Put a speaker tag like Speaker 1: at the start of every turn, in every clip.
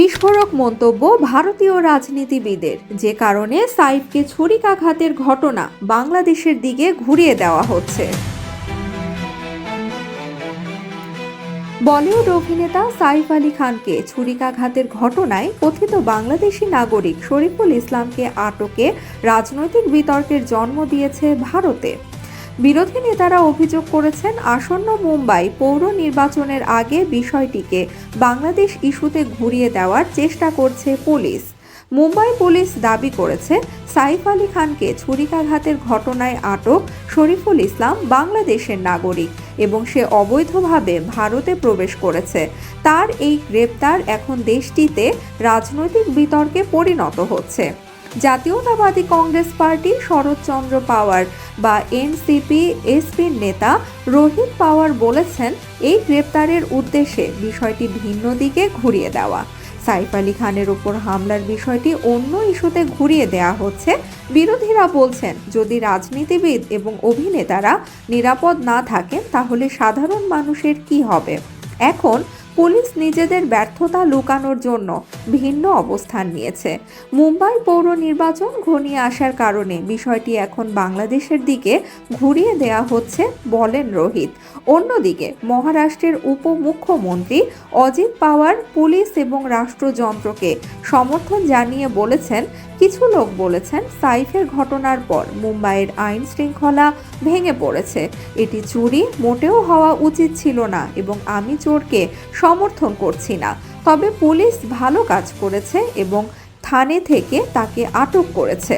Speaker 1: বিস্ফোরক মন্তব্য ভারতীয় রাজনীতিবিদের। যে কারণে সাইফকে ছুরিকাঘাতের ঘটনা বাংলাদেশের দিকে ঘুরিয়ে দেওয়া হচ্ছে। বলিউড অভিনেতা সাইফ আলী খানকে ছুরিকাঘাতের ঘটনায় কথিত বাংলাদেশি নাগরিক শরীফুল ইসলামকে আটকে রাজনৈতিক বিতর্কের জন্ম দিয়েছে ভারতে। বিরোধী নেতারা অভিযোগ করেছেন, আসন্ন মুম্বাই পৌর নির্বাচনের আগে বিষয়টিকে বাংলাদেশ ইস্যুতে ঘুরিয়ে দেওয়ার চেষ্টা করছে পুলিশ। মুম্বাই পুলিশ দাবি করেছে, সাইফ আলী খানকে ছুরিকাঘাতের ঘটনায় আটক শরীফুল ইসলাম বাংলাদেশের নাগরিক এবং সে অবৈধভাবে ভারতে প্রবেশ করেছে। তার এই গ্রেপ্তার এখন দেশটিতে রাজনৈতিক বিতর্কে পরিণত হচ্ছে। জাতীয়তাবাদী কংগ্রেস পার্টি শরৎচন্দ্র পাওয়ার বা এনসিপি, এসপির নেতা রোহিত পাওয়ার বলেছেন, এই গ্রেপ্তারের উদ্দেশ্যে বিষয়টি ভিন্ন দিকে ঘুরিয়ে দেওয়া। সাইফ আলী খানের ওপর হামলার বিষয়টি অন্য ইস্যুতে ঘুরিয়ে দেওয়া হচ্ছে। বিরোধীরা বলছেন, যদি রাজনীতিবিদ এবং অভিনেতারা নিরাপদ না থাকেন, তাহলে সাধারণ মানুষের কি হবে? এখন পুলিশ নিজেদের ব্যর্থতা লুকানোর জন্য ভিন্ন অবস্থান নিয়েছে। মুম্বাই পৌর নির্বাচন ঘনিয়ে আসার কারণে বিষয়টি এখন বাংলাদেশের দিকে ঘুরিয়ে দেয়া হচ্ছে বলেন রোহিত। অন্যদিকে মহারাষ্ট্রের উপমুখ্যমন্ত্রী অজিত পাওয়ার পুলিশ এবং রাষ্ট্রযন্ত্রকে সমর্থন জানিয়ে বলেছেন, কিছু লোক বলেছেন সাইফের ঘটনার পর মুম্বাইয়ের আইন শৃঙ্খলা ভেঙে পড়েছে। এটি চুরি, মোটেও হওয়া উচিত ছিল না এবং আমি চোরকে সমর্থন করছি না। তবে পুলিশ ভালো কাজ করেছে এবং থানে থেকে তাকে আটক করেছে।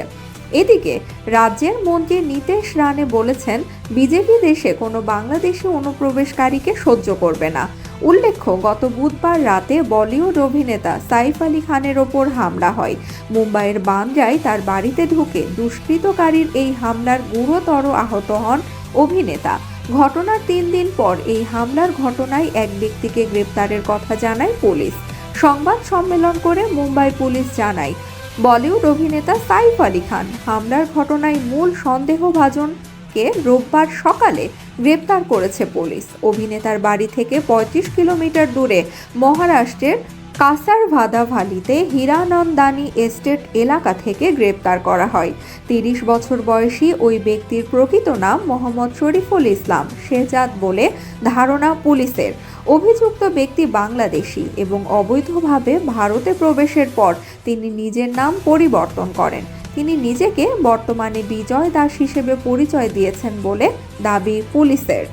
Speaker 1: এদিকে রাজ্যের মন্ত্রী নীতেশ রানে বলেছেন, বিজেপি দেশে কোনো বাংলাদেশি অনুপ্রবেশকারীকে সহ্য করবে না। উল্লেখ্য, গত বুধবার রাতে বলিউড অভিনেতা সাইফ আলী খানের ওপর হামলা হয়। মুম্বাইয়ের বান্দ্রায় তার বাড়িতে ঢুকে দুষ্কৃতকারীর এই হামলার গুরুতর আহত হন অভিনেতা। ঘটনার তিন দিন পর এই হামলার ঘটনায় এক ব্যক্তিকে গ্রেপ্তারের কথা জানায় পুলিশ। সংবাদ সম্মেলন করে মুম্বাই পুলিশ জানায়, বলিউড অভিনেতা সাইফ আলী খান হামলার ঘটনায় মূল সন্দেহভাজনকে রোববার সকালে গ্রেপ্তার করেছে পুলিশ। অভিনেতার বাড়ি থেকে পঁয়ত্রিশ কিলোমিটার দূরে মহারাষ্ট্রের কাসারভাদা ভ্যালিতে হীরানন্দানি এস্টেট এলাকা থেকে গ্রেপ্তার করা হয়। তিরিশ বছর বয়সী ওই ব্যক্তির প্রকৃত নাম মোহাম্মদ শরীফুল ইসলাম শেহজাদ বলে ধারণা পুলিশের। অভিযুক্ত ব্যক্তি বাংলাদেশি এবং অবৈধভাবে ভারতে প্রবেশের পর তিনি নিজের নাম পরিবর্তন করেন। তিনি নিজেকে বর্তমানে বিজয় দাস হিসেবে পরিচয় দিয়েছেন বলে দাবি পুলিশের।